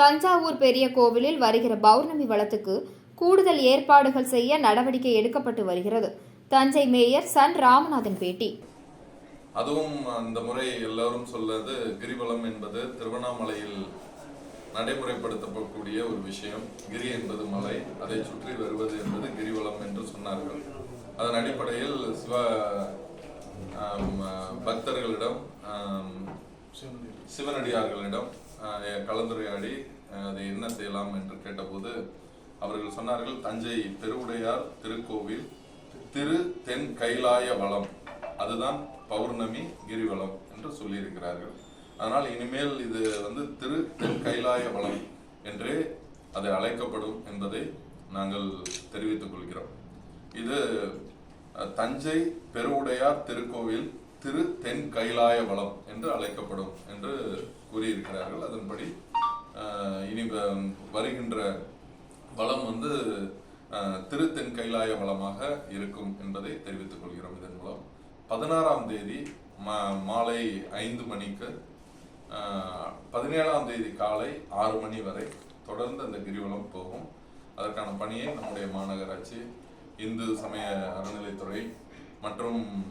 தஞ்சாவூர் பெரிய கோவிலில் வருகிற பௌர்ணமி வளத்துக்கு கூடுதல் ஏற்பாடுகள் செய்ய நடவடிக்கை எடுக்கப்பட்டு வருகிறது. தஞ்சை மேயர் சன் ராமநாதன் பேட்டி. அதுவும் அந்த முறை எல்லாரும் சொல்வது கிரிவலம் என்பது திருவண்ணாமலையில் நடைமுறைப்படுத்தப்படக்கூடிய ஒரு விஷயம். கிரி என்பது மலை அதை சுற்றி வருவது என்பது கிரிவலம் என்று சொன்னார்கள். அதன் அடிப்படையில் சிவ பக்தர்களிடம் சிவனடியார்களிடம் கலந்துரையாடி அதை என்ன செய்யலாம் என்று கேட்டபோது அவர்கள் சொன்னார்கள் தஞ்சை பெருவுடையார் திருக்கோவில் திரு தென் கைலாய வளம். அதுதான் பௌர்ணமி கிரிவலம் என்று சொல்லியிருக்கிறார்கள். அதனால் இனிமேல் இது வந்து திரு தென் கைலாய வளம் என்றே அது அழைக்கப்படும் என்பதை நாங்கள் தெரிவித்துக் கொள்கிறோம். இது தஞ்சை பெருவுடையார் திருக்கோவில் திரு தென் கைலாய வளம் என்று அழைக்கப்படும் என்று கூறியிருக்கிறார்கள். அதன்படி இனி வ- வருகின்ற வளம் வந்து திரு தென் கைலாய வளமாக இருக்கும் என்பதை தெரிவித்துக் கொள்கிறோம். இதன் மூலம் பதினாறாம் தேதி மா- மாலை ஐந்து மணிக்கு பதினேழாம் தேதி காலை ஆறு மணி வரை தொடர்ந்து அந்த கிரிவலம் போகும். அதற்கான பணியை நம்முடைய மாநகராட்சி இந்து சமய அறநிலைத்துறை மற்றும்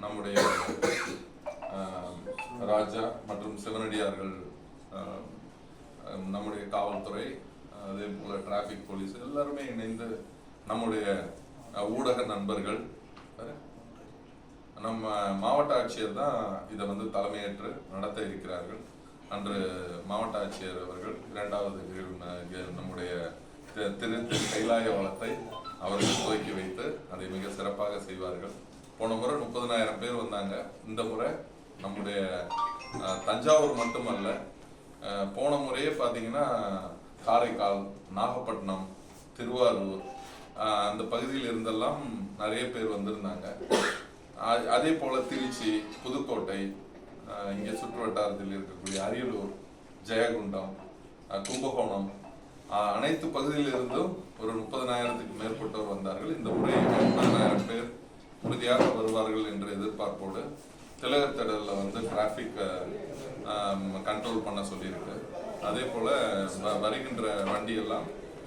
நம்முடைய ராஜா மற்றும் சிவனடியார்கள் நம்முடைய காவல்துறை அதே போல் டிராஃபிக் போலீஸ் எல்லாருமே இணைந்து நம்முடைய ஊடக நண்பர்கள். நம்ம மாவட்ட ஆட்சியர் தான் இதை வந்து தலைமையேற்று நடத்த இருக்கிறார்கள். அன்று மாவட்ட ஆட்சியர் அவர்கள் இரண்டாவது நம்முடைய திரு திரு கைலாய வளத்தை அவர்கள் துவக்கி வைத்து அதை மிக சிறப்பாக செய்வார்கள். போன முறை முப்பதனாயிரம் பேர் வந்தாங்க. இந்த முறை நம்முடைய தஞ்சாவூர் மட்டுமல்ல போன முறையே பார்த்தீங்கன்னா காரைக்கால் நாகப்பட்டினம் திருவாரூர் அந்த பகுதியில் இருந்தெல்லாம் நிறைய பேர் வந்திருந்தாங்க. அதே போல் திருச்சி புதுக்கோட்டை இங்கே சுற்றுவட்டாரத்தில் இருக்கக்கூடிய அரியலூர் ஜெயகுண்டம் கும்பகோணம் அனைத்து பகுதியிலிருந்தும் ஒரு முப்பதனாயிரத்துக்கு மேற்பட்டோர் வந்தார்கள். இந்த முறை முப்பதனாயிரம் பேர் உறுதியாக வருவார்கள் என்ற எதிர்பார்ப்போடு திலகர் திடலில் வந்து டிராஃபிக் கண்ட்ரோல் பண்ண சொல்லியிருக்கு. அதே போல வ- வருகின்ற வண்டியெல்லாம்